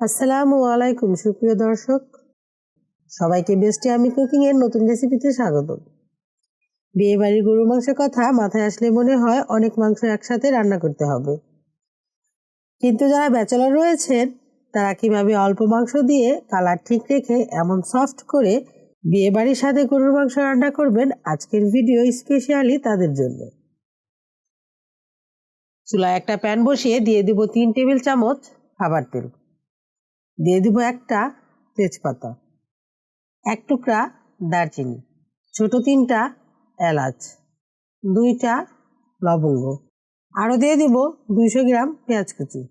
আসসালামু আলাইকুম, সুপ্রিয় দর্শক। সবাইকে বেস্টে আমি কুকিং এর নতুন রেসিপিতে স্বাগত। বিয়ে বাড়ির গরু মাংসের কথা মাথায় আসলে মনে হয় অনেক মাংস একসাথে রান্না করতে হবে। কিন্তু যারা ব্যাচেলর রয়েছেন, তারা কীভাবে অল্প মাংস দিয়ে কালার ঠিক রেখে এমন সফট করে বিয়ে বাড়ির সাথে গরুর মাংস রান্না করবেন আজকের ভিডিও স্পেশালি তাদের জন্য। চুলায় একটা প্যান বসিয়ে দিয়ে দিব তিন টেবিল চামচ খাবার তেল। দিয়ে দিব একটা তেজপাতা, এক টুকরা দারচিনি, ছোট তিনটা এলাচ, দুইটা লবঙ্গ আরও দিয়ে দিব দুইশো গ্রাম পেঁয়াজ কুচি।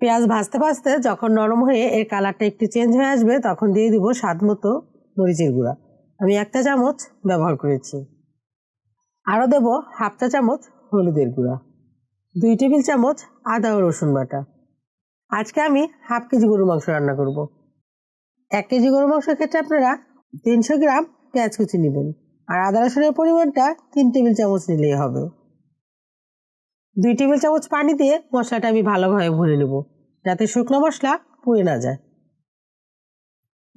পেঁয়াজ ভাজতে ভাজতে যখন নরম হয়ে এর কালারটা একটু চেঞ্জ হয়ে আসবে, তখন দিয়ে দিব স্বাদ মতো মরিচের গুঁড়া। আমি একটা চামচ ব্যবহার করেছি। আরও দেব হাফ চা চামচ হলুদের গুঁড়া, দুই টেবিল চামচ আদা ও রসুন বাটা। আজকে আমি হাফ কেজি গরু মাংস রান্না করব। এক কেজি গরু মাংসের ক্ষেত্রে আপনারা তিনশো গ্রাম পেঁয়াজ কুচি নেবেন আর আদা রসুনের পরিমাণটা তিন টেবিল চামচ নিলেই হবে। দুই টেবিল চামচ পানি দিয়ে মশলাটা আমি ভালোভাবে ভরে নেব যাতে শুকনো মশলা পুড়ে না যায়।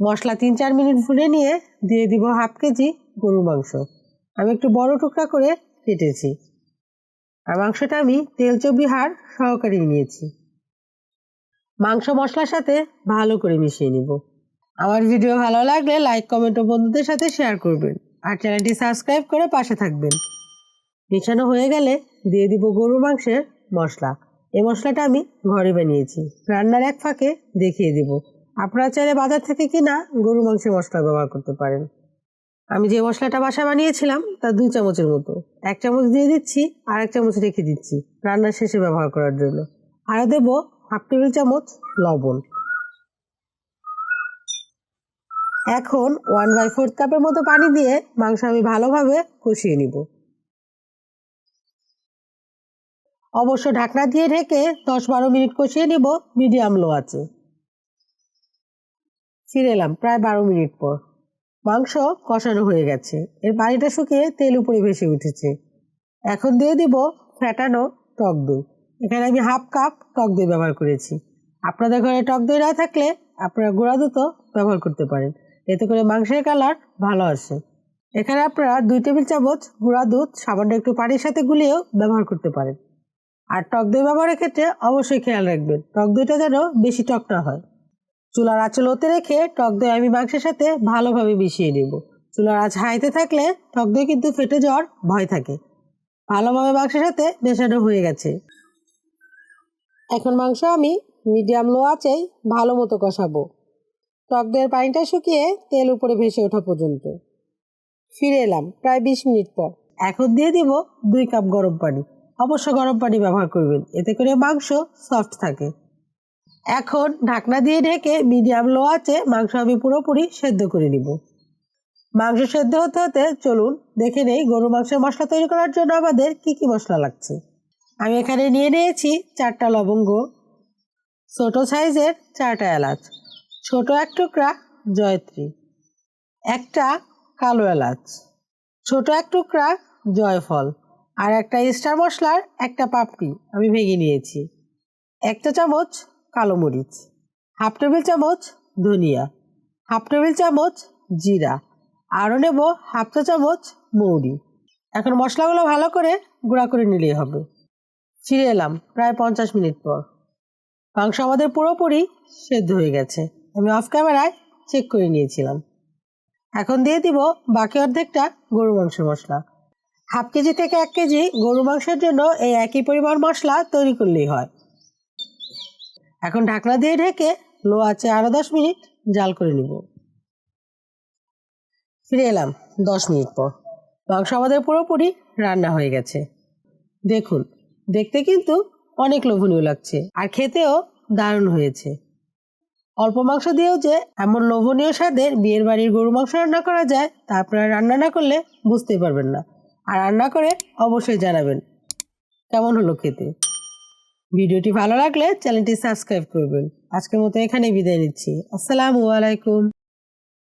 মশলা তিন চার মিনিট ভুলে নিয়ে দিয়ে দিব হাফ কেজি গরুর মাংস। আমি একটু বড় টুকরা করে কেটেছি। আর মাংসটা আমি তেল চর্বি হাড় সহকারে নিয়েছি। মাংস মশলার সাথে ভালো করে মিশিয়ে নিব। আমার ভিডিও ভালো লাগলে লাইক কমেন্ট ও বন্ধুদের সাথে শেয়ার করবেন। আর চ্যানেলটি সাবস্ক্রাইব করে পাশে থাকবেন। মিশানো হয়ে গেলে দিয়ে দিব গরু মাংসের মশলা। এই মশলাটা আমি ঘরে বানিয়েছি। রান্নার এক ফাঁকে দেখিয়ে দিব। আপনারা চাইলে বাজার থেকে কিনা গরু মাংসের মশলা ব্যবহার করতে পারেন। আমি যে মশলাটা বাসা বানিয়েছিলাম, তা দুই চামচের মতো। এক চামচ দিয়ে দিচ্ছি আর এক চামচ রেখে দিচ্ছি রান্নার শেষে ব্যবহার করার জন্য। আরও দেব হাফ টেবিল চামচ লবণ। এখন ওয়ান বাই ফোর্থ কাপের মতো পানি দিয়ে মাংস আমি ভালোভাবে কষিয়ে নিব। অবশ্য ঢাকনা দিয়ে ঢেকে দশ বারো মিনিট কষিয়ে নিব মিডিয়াম লো আছে ফিরে এলাম প্রায় বারো মিনিট পর। মাংস কষানো হয়ে গেছে। এর পানিটা শুকিয়ে তেল উপরে ভেসে উঠেছে। এখন দিয়ে দিব ফ্যাটানো টক দই। এখানে আমি হাফ কাপ টক দই ব্যবহার করেছি। আপনাদের ঘরে টক দই না থাকলে আপনারা গুঁড়া দুধও ব্যবহার করতে পারেন। এতে করে মাংসের কালার ভালো আসে। এখানে আপনারা দুই টেবিল চামচ গুঁড়া দুধ, সামান্য একটু পানির সাথে গুলিয়েও ব্যবহার করতে পারেন। আর টক দই ব্যবহারের ক্ষেত্রে অবশ্যই খেয়াল রাখবেন, টক দইটা যেন বেশি টক না হয়। চুলার আঁচল ওতে রেখে টক দই আমি মাংসের সাথে ভালোভাবে মিশিয়ে নেব। চুলার আঁচ হাইতে থাকলে টক দই কিন্তু ফেটে যাওয়ার ভয় থাকে। ভালোভাবে মাংসের সাথে মেশানো হয়ে গেছে। এখন মাংস আমি মিডিয়াম লো আঁচেই ভালো মতো কষাবো। টক দইয়ের পানিটা শুকিয়ে তেল উপরে ভেসে ওঠা পর্যন্ত। ফিরে এলাম প্রায় বিশ মিনিট পর। এখন দিয়ে দিব দুই কাপ গরম পানি। অবশ্য গরম পানি ব্যবহার করবেন, এতে করে মাংস সফট থাকে। এখন ঢাকনা দিয়ে ঢেকে মিডিয়াম লো আছে মাংস আমি পুরোপুরি সেদ্ধ করে নিব। মাংস সেদ্ধ হতে হতে চলুন দেখে নেই গরু মাংসের মশলা তৈরি করার জন্য আমাদের কি কি মশলা লাগছে। আমি এখানে নিয়ে নিয়েছি চারটা লবঙ্গ। ছোট সাইজের চারটা এলাচ, ছোট এক টুকরা জয়ত্রী, একটা কালো এলাচ, ছোট এক টুকরা জয়ফল আর একটা স্টার মশলার একটা পাপড়ি আমি ভেঙে নিয়েছি। একটা চামচ কালো মরিচ, হাফ টেবিল চামচ ধনিয়া, হাফ টেবিল চামচ জিরা আরও নেব হাফ চা চামচ মৌরি। এখন মশলাগুলো ভালো করে গুঁড়া করে নিলেই হবে। ফিরে এলাম প্রায় পঞ্চাশ মিনিট পর। মাংস আমাদের পুরোপুরি সেদ্ধ হয়ে গেছে। আমি অফ ক্যামেরায় চেক করে নিয়েছিলাম। এখন দিয়ে দিব বাকি অর্ধেকটা গরু মাংস মশলা। হাফ কেজি থেকে এক কেজি গরু মাংসের জন্য এই একই পরিমাণ মশলা তৈরি করলেই হয়। এখন ঢাকনা দিয়ে ঢেকে লো আছে আরও দশ মিনিট জাল করে নিব। ফিরে এলাম দশ মিনিট পর। মাংস আমাদের পুরোপুরি রান্না হয়ে গেছে। দেখুন দেখতে কিন্তু অনেক লোভনীয় লাগছে। আর খেতেও দারুণ হয়েছে। অল্প মাংস দিয়েও যে এমন লোভনীয় স্বাদের বিয়ের বাড়ির গরু মাংস রান্না করা যায়, তা আপনারা রান্না না করলে বুঝতেই পারবেন না। আর রান্না করে অবশ্যই জানাবেন কেমন হলো খেতে। ভিডিওটি ভালো লাগলে চ্যানেলটি সাবস্ক্রাইব করবেন। আজকের মতো এখানেই বিদায় নিচ্ছি। আসসালামু আলাইকুম।